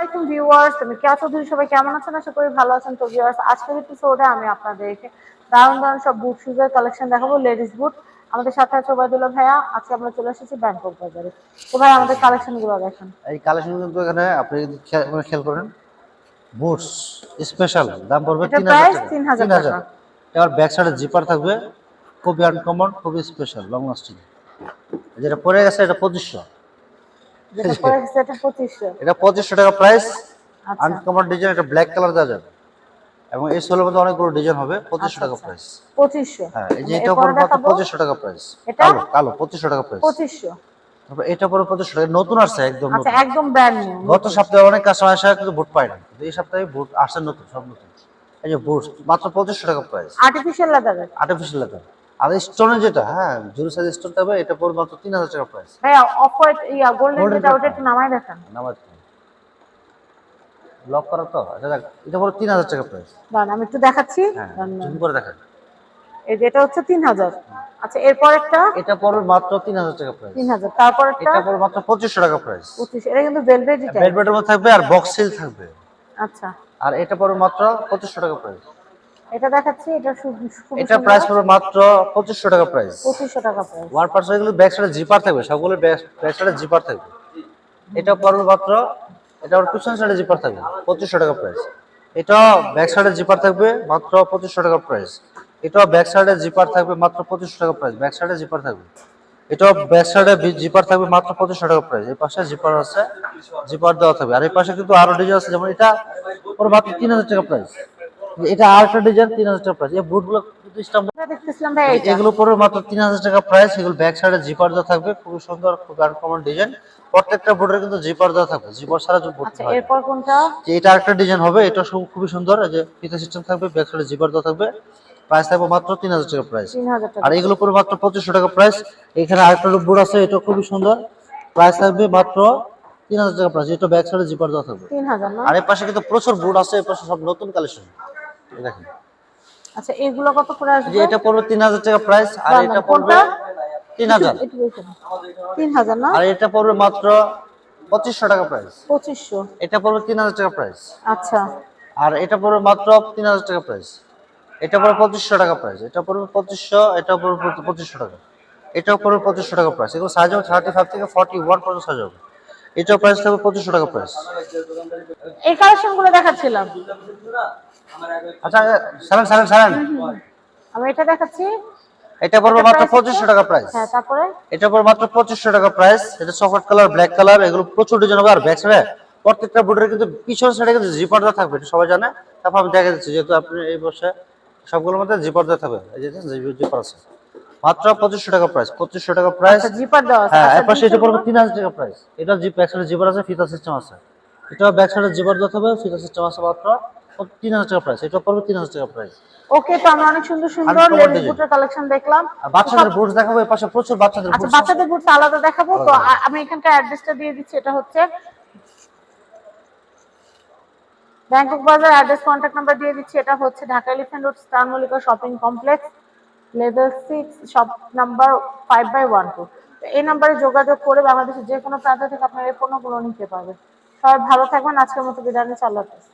আলাইকুম ভিউয়ার্স আমি কেয়া চৌধুরী সবাই কেমন আছেন? আশা করি ভালো আছেন। তো ভিউয়ার্স আজকের এপিসোডে আমি আপনাদেরকে দারুণ দারুণ সব বুট শুজের কালেকশন দেখাবো লেডিস বুট আমাদের সাথে আছে ওবায়দুল্লাহ ভাইয়া আজকে আমরা চলে এসেছি ব্যাংকক বাজারে। তো ভাই আমাদের আচ্ছা। কালেকশনগুলো দেখেন। এই কালেকশনগুলো এখানে আপনি যদি খেয়াল করেন বুটস স্পেশাল দাম পড়বে 3000 টাকা। এবার ব্যাক সাইডে জিপার থাকবে খুবই আনকমন খুবই স্পেশাল লং লাস্টিং যেটা পরে গেছে এটা 2500 এটা পঁচিশশো। টাকা প্রাইস আনকমন ডিজাইন এটা ব্ল্যাক কালার দেওয়া যাবে। এবং এই সোলের মধ্যে অনেকগুলো ডিজাইন হবে পঁচিশশো টাকা। প্রাইস পঁচিশশো। হ্যাঁ এই যে এটা এরপরে মাত্র পঁচিশশো টাকা প্রাইস কালো কালো পঁচিশশো টাকা প্রাইস পঁচিশশো। তারপর এটা পড়বে পঁচিশশো টাকা নতুন আসছে একদম আচ্ছা একদম ব্র্যান্ড নিউ গত সপ্তাহে অনেক কাস্টমার আসে কিন্তু বুট পায় না। কিন্তু এই সপ্তাহে বুট আসছে নতুন সব নতুন। এই যে বুট মাত্র পঁচিশশো টাকা প্রাইস আর্টিফিশিয়াল আর্টিফিশিয়াল লেদার আর স্টোনের যেটা হ্যাঁ জুরু সাইজ স্টোন থাকবে এটা পড়বে মাত্র তিন হাজার টাকা প্রাইস ভাইয়া অফ হোয়াইট ইয়া গোল্ডেন যেটা ওটা একটু নামাই দেখেন। লক করা তো আচ্ছা দেখ এটা পড়বে তিন হাজার টাকা প্রাইস দাঁড়ান আমি একটু দেখাচ্ছি। হ্যাঁ জুম করে দেখেন। এই যে এটা হচ্ছে তিন হাজার। আচ্ছা এরপর একটা? এটা পড়বে মাত্র তিন হাজার টাকা প্রাইস তিন হাজার। এটা পড়বে মাত্র পঁচিশশো টাকা প্রাইস পঁচিশ এটা কিন্তু ভেলভেট টাইপ বেলভেটের মধ্যে থাকবে আর বক্স সিল থাকবে। আচ্ছা। আর এটা পড়বে মাত্র পঁচিশশো টাকা প্রাইস এটা দেখাচ্ছি এটা এটা প্রাইস পড়বে মাত্র পঁচিশশো টাকা প্রাইস টাকা প্রাইস ওয়ান এগুলো ব্যাক সাইডে জিপার থাকবে সবগুলো ব্যাক সাইডে জিপার থাকবে। এটা পড়বে মাত্র এটা ওর পিছন সাইডে জিপার থাকবে পঁচিশশো টাকা প্রাইস এটা ব্যাক সাইডে জিপার থাকবে মাত্র পঁচিশশো টাকা প্রাইস এটাও ব্যাক সাইডে জিপার থাকবে মাত্র পঁচিশশো টাকা প্রাইস ব্যাক সাইডে জিপার থাকবে। এটাও ব্যাক সাইডে জিপার থাকবে মাত্র পঁচিশশো টাকা প্রাইস এই পাশে জিপার আছে জিপার দেওয়া থাকবে। আর এই পাশে কিন্তু আরও ডিজাইন আছে যেমন এটা ওর মাত্র তিন হাজার টাকা প্রাইস এটা আর একটা ডিজাইন তিন হাজার টাকা প্রাইস এই বুটগুলো কিন্তু স্টাম্প দেখতেছিলাম ভাই এগুলো পড়বে মাত্র তিন হাজার টাকা প্রাইস এগুলো ব্যাক সাইডে জিপার দেওয়া থাকবে। খুবই সুন্দর খুব আনকমন ডিজাইন প্রত্যেকটা বোর্ডের কিন্তু জিপার দেওয়া থাকবে। জিপার ছাড়া বোর্ড আচ্ছা এরপর কোনটা? যে এটা আরেকটা ডিজাইন হবে এটা খুবই সুন্দর। যে ফিতা সিস্টেম থাকবে ব্যাক সাইডে জিপার দেওয়া থাকবে। প্রাইস থাকবে মাত্র তিন হাজার টাকা প্রাইস আর এগুলো পড়বে মাত্র পঁচিশশো টাকা প্রাইস এখানে আরেকটা বোর্ড আছে এটা খুবই সুন্দর। প্রাইস থাকবে মাত্র তিন হাজার টাকা প্রাইস এটা ব্যাক সাইডে জিপার দেওয়া থাকবে। তিন হাজার না? আর এই পাশে কিন্তু প্রচুর বোর্ড আছে এই পাশে সব নতুন কালেকশন দেখেন। আচ্ছা এগুলো কত করে আসবে? এটা পড়বে তিন হাজার টাকা প্রাইস আর এটা পড়বে কোনটা? তিন হাজার একটু দেখুন। তিন হাজার না? আর এটা পড়বে মাত্র পঁচিশশো টাকা প্রাইস পঁচিশশো। এটা পড়বে তিন হাজার টাকা প্রাইস আচ্ছা। আর এটা পড়বে মাত্র তিন হাজার টাকা প্রাইস এটা পড়বে পঁচিশশো টাকা প্রাইস এটা পড়বে পঁচিশশো এটা পড়বে পঁচিশ- পঁচিশশো টাকা। এটাও পড়বে পঁচিশশো টাকা প্রাইস এগুলো সাইজ হবে থার্টি ফাইভ থেকে ফর্টি ওয়ান পর্যন্ত সাইজ হবে। এটাও প্রাইস থাকবে পঁচিশশো টাকা প্রাইস এই কালেকশনগুলো দেখাচ্ছিলাম। আচ্ছা সারেন সারেন সারেন। আমি এটা দেখাচ্ছি। এটা পড়বে মাত্র? টাকা প্রাইস হ্যাঁ তারপরে? এটা পড়বে মাত্র পঁচিশশো টাকা প্রাইস এটা চকলেট কালার ব্ল্যাক কালার এগুলো প্রচুর ডিজাইন হবে। আর ব্যাক প্রত্যেকটা বোর্ডের কিন্তু পিছন সাইডে কিন্তু জিপার থাকবে এটা সবাই জানে। তারপর আমি দেখা দিচ্ছি যেহেতু আপনি এই বসে সবগুলোর মধ্যে জিপার থাকবে। এই যে জিপার আছে। মাত্র টাকা প্রাইস টাকা প্রাইস আচ্ছা জিপার দেওয়া আছে। হ্যাঁ আচ্ছা, পাশে এটা পড়বে গুলো- তিন হাজার টাকা প্রাইস এটা জিপ জিপার আছে ফিতা সিস্টেম আছে। এটা ব্যাক সাইডে জিপার থাকবে ফিতা সিস্টেম আছে মাত্র তিন হাজার টাকা প্রাইস এটা পড়বে তিন হাজার টাকা প্রাইস ওকে তো আমরা অনেক সুন্দর সুন্দর লেডিস বুটের কালেকশন দেখলাম। আর বাচ্চাদের বুটস দেখাবো এর পাশে প্রচুর বাচ্চাদের আচ্ছা বুটস বাচ্চাদের বুট আলাদা দেখাবো তো আমি এখানকার অ্যাড্রেসটা দিয়ে দিচ্ছি এটা হচ্ছে ব্যাংকক বাজার অ্যাড্রেস কন্ট্যাক্ট নাম্বার দিয়ে দিচ্ছি এটা হচ্ছে Dhaka elephant road star Mallika shopping complex level six shop number five by one two এই নাম্বারে যোগাযোগ করে বাংলাদেশের যে কোনো প্রান্ত থেকে আপনার এই পণ্যগুলো নিতে পারবেন। সবাই ভালো থাকবেন আজকের মতো বিদায় নিচ্ছি আল্লাহ হাফেজ।